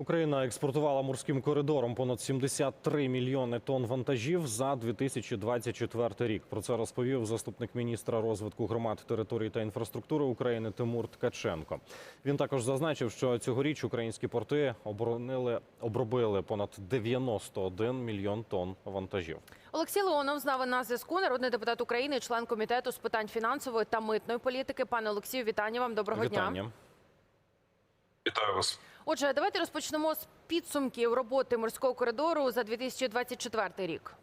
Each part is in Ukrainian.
Україна експортувала морським коридором понад 73 мільйони тонн вантажів за 2024 рік. Про це розповів заступник міністра розвитку громад, територій та інфраструктури України Тимур Ткаченко. Він також зазначив, що цьогоріч українські порти оборонили обробили понад 91 мільйон тонн вантажів. Олексій Леонов з нами на зв'язку. Народний депутат України, член комітету з питань фінансової та митної політики. Пане Олексію, вітання вам. Доброго дня. Вітання. Вітаю вас. Отже, давайте розпочнемо з підсумків роботи морського коридору за 2024 рік.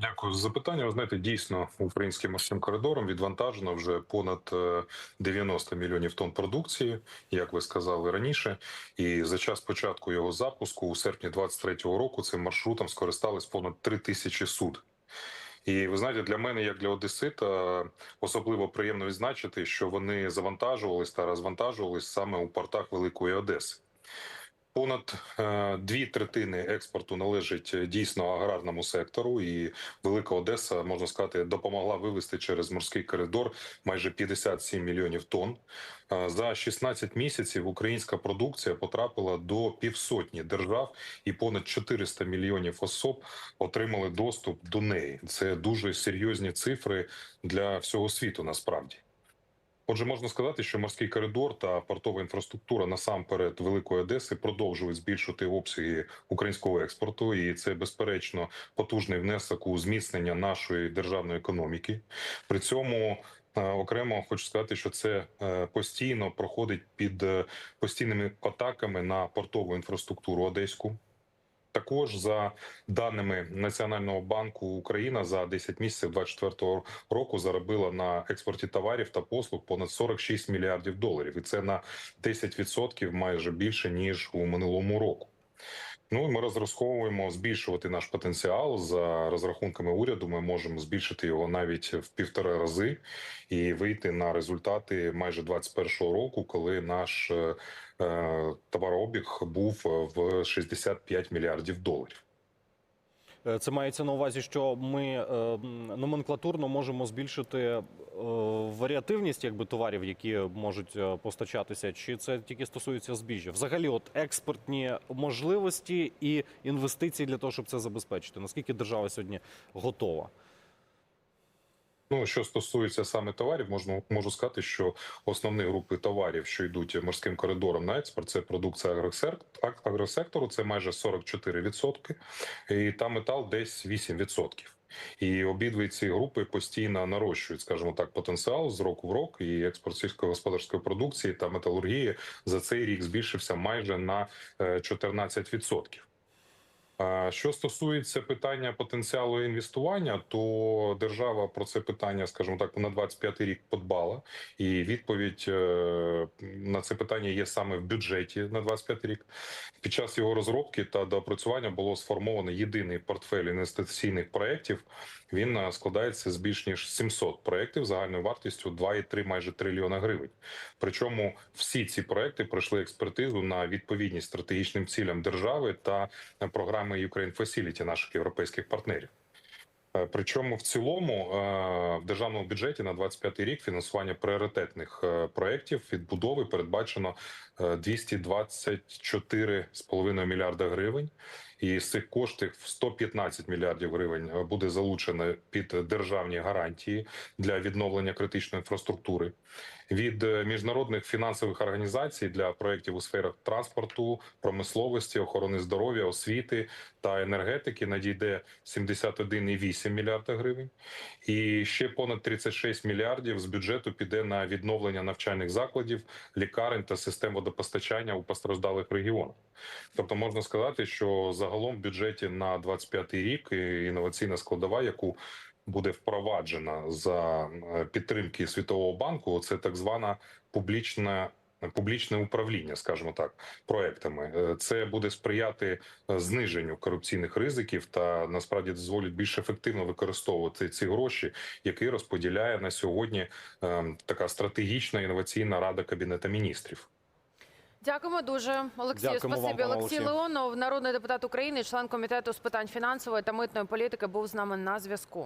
Дякую за запитання. Ви знаєте, дійсно українським морським коридором відвантажено вже понад е, 90 мільйонів тонн продукції, як ви сказали раніше. І за час початку його запуску, у серпні 23-го року, цим маршрутом скористались понад 3 тисячі суд. І ви знаєте, для мене, як для одесита, особливо приємно відзначити, що вони завантажувались та розвантажувались саме у портах Великої Одеси. Понад е, дві третини експорту належить е, дійсно аграрному сектору, і Велика Одеса можна сказати допомогла вивести через морський коридор майже 57 мільйонів тонн. Е, За 16 місяців українська продукція потрапила до півсотні держав, і понад 400 мільйонів особ отримали доступ до неї. Це дуже серйозні цифри для всього світу. Насправді. Отже, можна сказати, що морський коридор та портова інфраструктура насамперед Великої Одеси продовжують збільшувати обсяги українського експорту, і це безперечно потужний внесок у зміцнення нашої державної економіки. При цьому е, окремо хочу сказати, що це е, постійно проходить під е, постійними атаками на портову інфраструктуру одеську. Також за даними Національного банку Україна за 10 місяців 2024 року заробила на експорті товарів та послуг понад 46 мільярдів доларів, і це на 10% майже більше ніж у минулому року. Ну ми розраховуємо збільшувати наш потенціал за розрахунками уряду. Ми можемо збільшити його навіть в півтора рази і вийти на результати майже 2021 року, коли наш е, е, товарообіг був в 65 мільярдів доларів. Е, Це мається на увазі, що ми е, номенклатурно можемо збільшити е, варіативність якби товарів, які можуть постачатися, чи це тільки стосується збіжжя? Взагалі, от експортні можливості і інвестиції для того, щоб це забезпечити. Наскільки держава сьогодні готова? Ну, що стосується саме товарів, можна можу сказати, що основні групи товарів, що йдуть морським коридором на експорт, це продукція агросектору, це майже 44%, і та метал десь 8%. І обидві ці групи постійно нарощують, скажімо так, потенціал з року в рок. І експорт сільськогосподарської продукції та металургії за цей рік збільшився майже на е, 14%. Що стосується питання потенціалу інвестування, то держава про це питання, скажімо так, на 25 рік подбала, і відповідь е, на це питання є саме в бюджеті на 25 рік. Під час його розробки та доопрацювання було сформовано єдиний портфель інвестиційних проєктів. Він е, складається з більш ніж 700 проєктів загальною вартістю 2,3 майже трильйона гривень. Причому всі ці проекти пройшли експертизу на відповідність стратегічним цілям держави та програми Ukraine Facility наших європейських партнерів. Е, Причому в цілому е, в державному бюджеті на 25 рік фінансування пріоритетних е, проєктів відбудови передбачено е, 224,5 мільярда гривень. І з цих коштів 115 мільярдів гривень е, буде залучено під державні гарантії для відновлення критичної інфраструктури. Від е, міжнародних фінансових організацій для проєктів у сферах транспорту, промисловості, охорони здоров'я, освіти та енергетики надійде 71,8 мільярда гривень. І ще понад 36 мільярдів з бюджету піде на відновлення навчальних закладів, лікарень та систем водопостачання у постраждалих регіонах. Тобто можна сказати, що загалом в бюджеті на 25 рік інноваційна складова, яку буде впроваджена за е, підтримки Світового банку, це так звана публічна. Публічне управління, скажімо так, проектами Е, це буде сприяти е, зниженню корупційних ризиків та насправді дозволить більш ефективно використовувати ці гроші, які розподіляє на сьогодні е, така стратегічна інноваційна рада кабінета міністрів. Дякуємо дуже, Олексію. Дякуємо Спасибі. вам, Олексій. Леонов, народний депутат України, член комітету з питань фінансової та митної політики, був з нами на зв'язку.